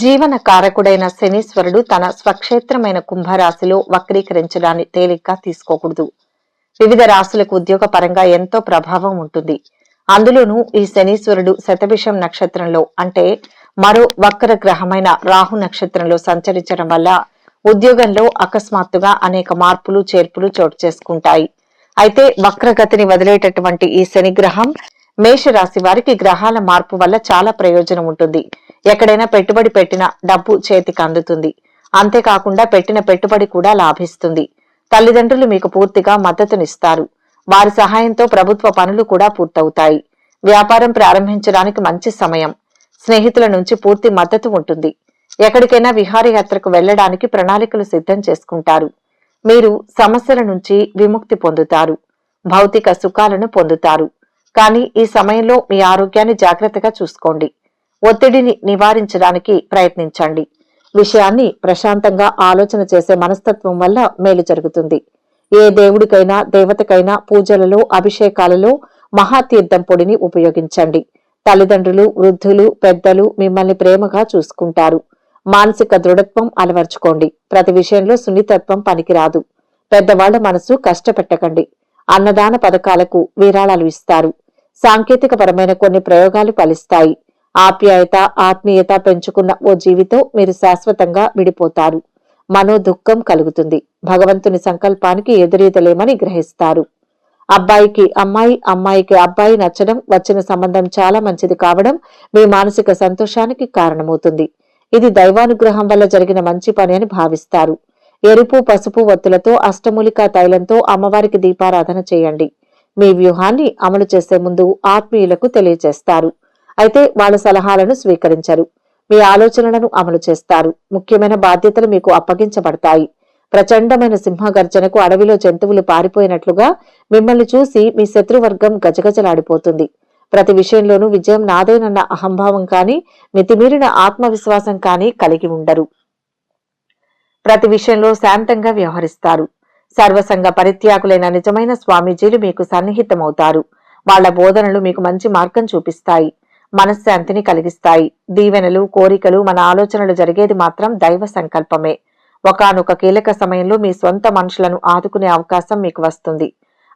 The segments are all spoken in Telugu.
జీవన కారకుడైన శనీశ్వరుడు తన స్వక్షేత్రమైన కుంభరాశిలో వక్రీకరించడాన్ని తేలిగ్గా తీసుకోకూడదు. వివిధ రాశులకు ఉద్యోగ పరంగా ఎంతో ప్రభావం ఉంటుంది. అందులోనూ ఈ శనీశ్వరుడు శతభిషం నక్షత్రంలో అంటే మరో వక్ర గ్రహమైన రాహు నక్షత్రంలో సంచరించడం వల్ల ఉద్యోగంలో అకస్మాత్తుగా అనేక మార్పులు చేర్పులు చోటు చేసుకుంటాయి. అయితే వక్రగతిని వదిలేటటువంటి ఈ శని గ్రహం మేషరాశి వారికి గ్రహాల మార్పు వల్ల చాలా ప్రయోజనం ఉంటుంది. ఎక్కడైనా పెట్టుబడి పెట్టిన డబ్బు చేతికి అందుతుంది. అంతేకాకుండా పెట్టిన పెట్టుబడి కూడా లాభిస్తుంది. తల్లిదండ్రులు మీకు పూర్తిగా మద్దతునిస్తారు. వారి సహాయంతో ప్రభుత్వ పనులు కూడా పూర్తవుతాయి. వ్యాపారం ప్రారంభించడానికి మంచి సమయం. స్నేహితుల నుంచి పూర్తి మద్దతు ఉంటుంది. ఎక్కడికైనా విహారయాత్రకు వెళ్ళడానికి ప్రణాళికలు సిద్ధం చేసుకుంటారు. మీరు సమస్యల నుంచి విముక్తి పొందుతారు. భౌతిక సుఖాలను పొందుతారు. కానీ ఈ సమయంలో మీ ఆరోగ్యాన్ని జాగ్రత్తగా చూసుకోండి. ఒత్తిడిని నివారించడానికి ప్రయత్నించండి. విషయాన్ని ప్రశాంతంగా ఆలోచన చేసే మనస్తత్వం వల్ల మేలు జరుగుతుంది. ఏ దేవుడికైనా దేవతకైనా పూజలలో అభిషేకాలలో మహాతీర్థం పొడిని ఉపయోగించండి. తల్లిదండ్రులు వృద్ధులు పెద్దలు మిమ్మల్ని ప్రేమగా చూసుకుంటారు. మానసిక దృఢత్వం అలవర్చుకోండి. ప్రతి విషయంలో సున్నితత్వం పనికిరాదు. పెద్దవాళ్ళ మనసు కష్టపెట్టకండి. అన్నదాన పథకాలకు విరాళాలు ఇస్తారు. సాంకేతిక పరమైన కొన్ని ప్రయోగాలు ఫలిస్తాయి. ఆప్యాయత ఆత్మీయత పెంచుకున్న ఓ జీవితం మీరు శాశ్వతంగా విడిపోతారు. మనో దుఃఖం కలుగుతుంది. భగవంతుని సంకల్పానికి ఎదురీదలేమని గ్రహిస్తారు. అబ్బాయికి అమ్మాయి అమ్మాయికి అబ్బాయి నచ్చడం వచ్చిన సంబంధం చాలా మంచిది కావడం మీ మానసిక సంతోషానికి కారణమవుతుంది. ఇది దైవానుగ్రహం వల్ల జరిగిన మంచి పని అని భావిస్తారు. ఎరుపు పసుపు ఒత్తులతో అష్టమూలికా తైలంతో అమ్మవారికి దీపారాధన చేయండి. మీ వ్యూహాన్ని అమలు చేసే ముందు ఆత్మీయులకు తెలియజేస్తారు అయితే వాళ్ళ సలహాలను స్వీకరించరు. మీ ఆలోచనలను అమలు చేస్తారు. ముఖ్యమైన బాధ్యతలు మీకు అప్పగించబడతాయి. ప్రచండమైన సింహగర్జనకు అడవిలో జంతువులు పారిపోయినట్లుగా మిమ్మల్ని చూసి మీ శత్రువర్గం గజగజలాడిపోతుంది. ప్రతి విషయంలోనూ విజయం నాదేనన్న అహంభావం కానీ మితిమీరిన ఆత్మవిశ్వాసం కానీ కలిగి ఉండరు. ప్రతి విషయంలో శాంతంగా వ్యవహరిస్తారు. సర్వసంగ పరిత్యాగులైన నిజమైన స్వామీజీలు మీకు సన్నిహితమవుతారు. వాళ్ళ బోధనలు మీకు మంచి మార్గం చూపిస్తాయి. మనశ్శాంతిని కలిగిస్తాయి. దీవెనలు కోరికలు మన ఆలోచనలు జరిగేది మాత్రం దైవ సంకల్పమే. ఒకనొక కీలక సమయంలో మీ సొంత మనుషులను ఆదుకునే అవకాశం మీకు వస్తుంది.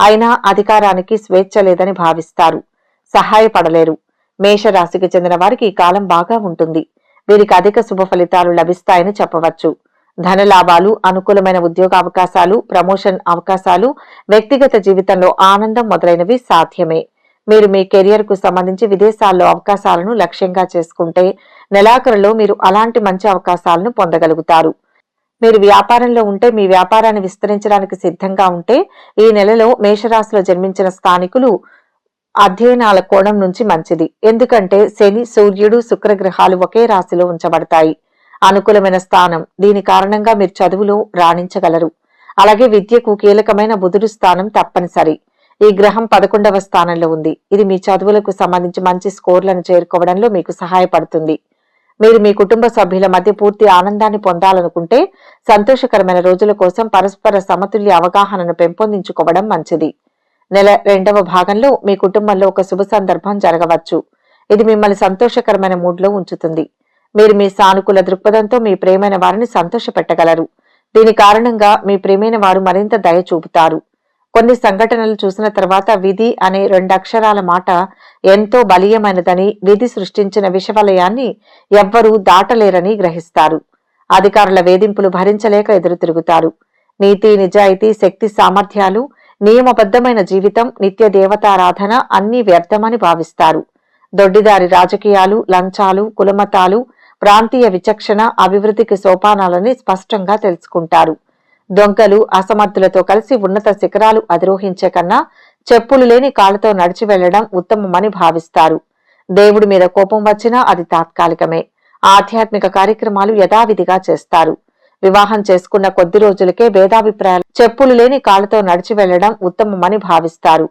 అయినా అధికారానికి స్వేచ్ఛ లేదని భావిస్తారు. సహాయపడలేరు. మేషరాశికి చెందిన వారికి ఈ కాలం బాగా ఉంటుంది. వీరికి అధిక శుభ ఫలితాలు లభిస్తాయని చెప్పవచ్చు. ధన లాభాలు అనుకూలమైన ఉద్యోగ అవకాశాలు ప్రమోషన్ అవకాశాలు వ్యక్తిగత జీవితంలో ఆనందం మొదలైనవి సాధ్యమే. మీరు మీ కెరియర్కు సంబంధించి విదేశాల్లో అవకాశాలను లక్ష్యంగా చేసుకుంటే నెలాఖరులో మీరు అలాంటి మంచి అవకాశాలను పొందగలుగుతారు. మీరు వ్యాపారంలో ఉంటే మీ వ్యాపారాన్ని విస్తరించడానికి సిద్ధంగా ఉంటే ఈ నెలలో మేషరాశిలో జన్మించిన స్థానికులు అధ్యయనాల కోణం నుంచి మంచిది. ఎందుకంటే శని సూర్యుడు శుక్రగ్రహాలు ఒకే రాశిలో ఉంచబడతాయి. అనుకూలమైన స్థానం. దీని కారణంగా మీరు చదువులో రాణించగలరు. అలాగే విద్యకు కీలకమైన బుధుడు స్థానం తప్పనిసరి. ఈ గ్రహం పదకొండవ స్థానంలో ఉంది. ఇది మీ చదువులకు సంబంధించి మంచి స్కోర్లను చేరుకోవడంలో మీకు సహాయపడుతుంది. మీరు మీ కుటుంబ సభ్యుల మధ్య పూర్తి ఆనందాన్ని పొందాలనుకుంటే సంతోషకరమైన రోజుల కోసం పరస్పర సమతుల్య అవగాహనను పెంపొందించుకోవడం మంచిది. నెల రెండవ భాగంలో మీ కుటుంబంలో ఒక శుభ సందర్భం జరగవచ్చు. ఇది మిమ్మల్ని సంతోషకరమైన మూడ్లో ఉంచుతుంది. మీరు మీ సానుకూల దృక్పథంతో మీ ప్రేమైన వారిని సంతోషపెట్టగలరు. దీని కారణంగా మీ ప్రేమైన వారు మరింత దయ చూపుతారు. కొన్ని సంఘటనలు చూసిన తర్వాత విధి అనే రెండక్షరాల మాట ఎంతో బలీయమైనదని విధి సృష్టించిన విషవలయాన్ని ఎవ్వరూ దాటలేరని గ్రహిస్తారు. అధికారుల వేధింపులు భరించలేక ఎదురు తిరుగుతారు నీతి నిజాయితీ శక్తి సామర్థ్యాలు నియమబద్ధమైన జీవితం నిత్య దేవతారాధన అన్నీ వ్యర్థమని భావిస్తారు. దొడ్డిదారి రాజకీయాలు లంచాలు కులమతాలు ప్రాంతీయ విచక్షణ అభివృద్ధికి సోపానాలని స్పష్టంగా తెలుసుకుంటారు. దొంగలు అసమర్థులతో కలిసి ఉన్నత శిఖరాలు అధిరోహించే కన్నా చెప్పులు లేని కాళ్ళతో నడిచి వెళ్ళడం ఉత్తమమని భావిస్తారు. దేవుడి మీద కోపం వచ్చినా అది తాత్కాలికమే. ఆధ్యాత్మిక కార్యక్రమాలు యథావిధిగా చేస్తారు. వివాహం చేసుకున్న కొద్ది రోజులకే భేదాభిప్రాయాలు చెప్పులు లేని కాళ్ళతో నడిచి వెళ్ళడం ఉత్తమమని భావిస్తారు.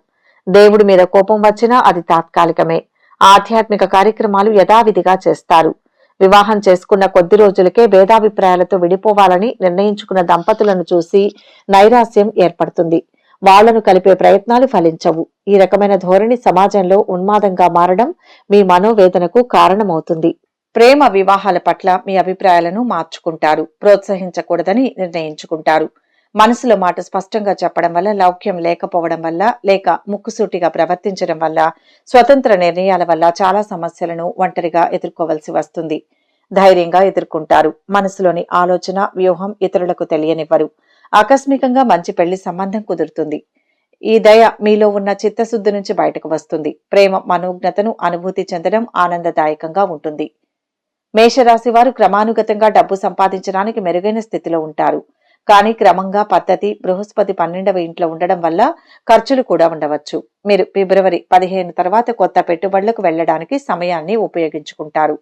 దేవుడి మీద కోపం వచ్చినా అది తాత్కాలికమే. ఆధ్యాత్మిక కార్యక్రమాలు యథావిధిగా చేస్తారు. వివాహం చేసుకున్న కొద్ది రోజులకే భేదాభిప్రాయాలతో విడిపోవాలని నిర్ణయించుకున్న దంపతులను చూసి నైరాస్యం ఏర్పడుతుంది. వాళ్ళను కలిపే ప్రయత్నాలు ఫలించవు. ఈ రకమైన ధోరణి సమాజంలో ఉన్మాదంగా మారడం మీ మనోవేదనకు కారణమవుతుంది. ప్రేమ వివాహాల పట్ల మీ అభిప్రాయాలను మార్చుకుంటారు ప్రోత్సహించకూడదని నిర్ణయించుకుంటారు. మనసులో మాట స్పష్టంగా చెప్పడం వల్ల లౌక్యం లేకపోవడం వల్ల లేక ముక్కుసూటిగా ప్రవర్తించడం వల్ల స్వతంత్ర నిర్ణయాల వల్ల చాలా సమస్యలను ఒంటరిగా ఎదుర్కోవలసి వస్తుంది. ధైర్యంగా ఎదుర్కొంటారు. మనసులోని ఆలోచన వ్యూహం ఇతరులకు తెలియనివ్వరు. ఆకస్మికంగా మంచి పెళ్ళి సంబంధం కుదురుతుంది. ఈ దయ మీలో ఉన్న చిత్తశుద్ధి నుంచి బయటకు వస్తుంది. ప్రేమ మనోజ్ఞతను అనుభూతి చెందడం ఆనందదాయకంగా ఉంటుంది. మేషరాశి వారు క్రమానుగతంగా డబ్బు సంపాదించడానికి మెరుగైన స్థితిలో ఉంటారు. కానీ క్రమంగా పద్ధతి బృహస్పతి పన్నెండవ ఇంట్లో ఉండడం వల్ల ఖర్చులు కూడా ఉండవచ్చు. మీరు ఫిబ్రవరి పదిహేను తర్వాత కొత్త పెట్టుబడులకు వెళ్ళడానికి సమయాన్ని ఉపయోగించుకుంటారు.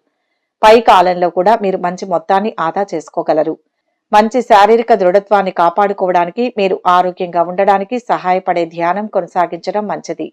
పై కాలంలో కూడా మీరు మంచి మొత్తాన్ని ఆదా చేసుకోగలరు. మంచి శారీరక దృఢత్వాన్ని కాపాడుకోవడానికి మీరు ఆరోగ్యంగా ఉండడానికి సహాయపడే ధ్యానం కొనసాగించడం మంచిది.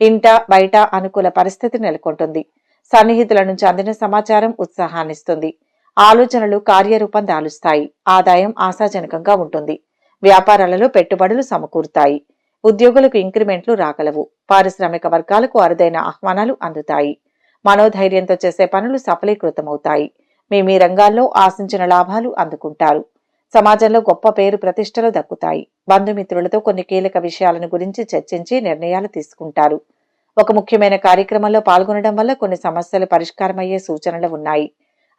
ఇంట బయట అనుకూల పరిస్థితి నెలకొంటుంది. సన్నిహితుల నుంచి అందిన సమాచారం ఉత్సాహాన్నిస్తుంది. ఆలోచనలు కార్యరూపం దాలుస్తాయి. ఆదాయం ఆశాజనకంగా ఉంటుంది. వ్యాపారాలలో పెట్టుబడులు సమకూరుతాయి. ఉద్యోగులకు ఇంక్రిమెంట్లు రాగలవు. పారిశ్రామిక వర్గాలకు అరుదైన ఆహ్వానాలు అందుతాయి. మనోధైర్యంతో చేసే పనులు సఫలీకృతమవుతాయి. మీ మీ రంగాల్లో ఆశించిన లాభాలు అందుకుంటారు. సమాజంలో గొప్ప పేరు ప్రతిష్టలు దక్కుతాయి. బంధుమిత్రులతో కొన్ని కీలక విషయాలను గురించి చర్చించి నిర్ణయాలు తీసుకుంటారు. ఒక ముఖ్యమైన కార్యక్రమంలో పాల్గొనడం వల్ల కొన్ని సమస్యలు పరిష్కారమయ్యే సూచనలు ఉన్నాయి.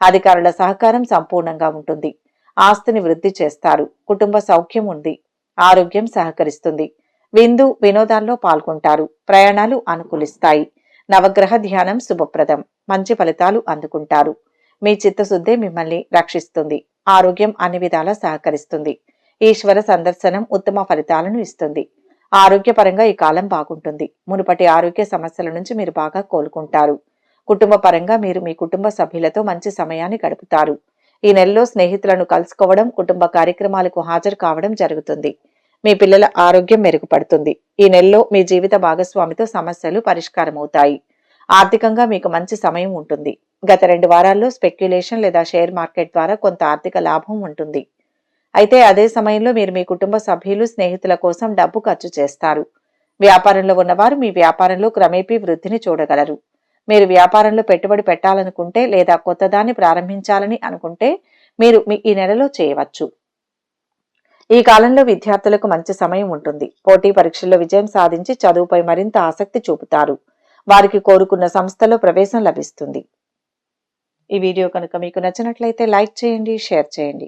అధికారుల సహకారం సంపూర్ణంగా ఉంటుంది. ఆస్తిని వృద్ధి చేస్తారు. కుటుంబ సౌఖ్యం ఉంది. ఆరోగ్యం సహకరిస్తుంది. విందు వినోదాల్లో పాల్గొంటారు. ప్రయాణాలు అనుకూలిస్తాయి. నవగ్రహ ధ్యానం శుభప్రదం. మంచి ఫలితాలు అందుకుంటారు. మీ చిత్తశుద్ధి మిమ్మల్ని రక్షిస్తుంది. ఆరోగ్యం అన్ని విధాలా సహకరిస్తుంది. ఈశ్వర సందర్శనం ఉత్తమ ఫలితాలను ఇస్తుంది. ఆరోగ్యపరంగా ఈ కాలం బాగుంటుంది. మునుపటి ఆరోగ్య సమస్యల నుంచి మీరు బాగా కోలుకుంటారు. కుటుంబ పరంగా మీరు మీ కుటుంబ సభ్యులతో మంచి సమయాన్ని గడుపుతారు. ఈ నెలలో స్నేహితులను కలుసుకోవడం కుటుంబ కార్యక్రమాలకు హాజరు కావడం జరుగుతుంది. మీ పిల్లల ఆరోగ్యం మెరుగుపడుతుంది. ఈ నెలలో మీ జీవిత భాగస్వామితో సమస్యలు పరిష్కారమవుతాయి. ఆర్థికంగా మీకు మంచి సమయం ఉంటుంది. గత రెండు వారాల్లో స్పెక్యులేషన్ లేదా షేర్ మార్కెట్ ద్వారా కొంత ఆర్థిక లాభం ఉంటుంది. అయితే అదే సమయంలో మీరు మీ కుటుంబ సభ్యులు స్నేహితుల కోసం డబ్బు ఖర్చు చేస్తారు. వ్యాపారంలో ఉన్నవారు మీ వ్యాపారంలో క్రమేపీ వృద్ధిని చూడగలరు. మీరు వ్యాపారంలో పెట్టుబడి పెట్టాలనుకుంటే లేదా కొత్తదాన్ని ప్రారంభించాలని అనుకుంటే మీరు మీ ఈ నెలలో చేయవచ్చు. ఈ కాలంలో విద్యార్థులకు మంచి సమయం ఉంటుంది. పోటీ పరీక్షల్లో విజయం సాధించి చదువుపై మరింత ఆసక్తి చూపుతారు. వారికి కోరుకున్న సంస్థలో ప్రవేశం లభిస్తుంది. ఈ వీడియో కనుక మీకు నచ్చినట్లయితే లైక్ చేయండి షేర్ చేయండి.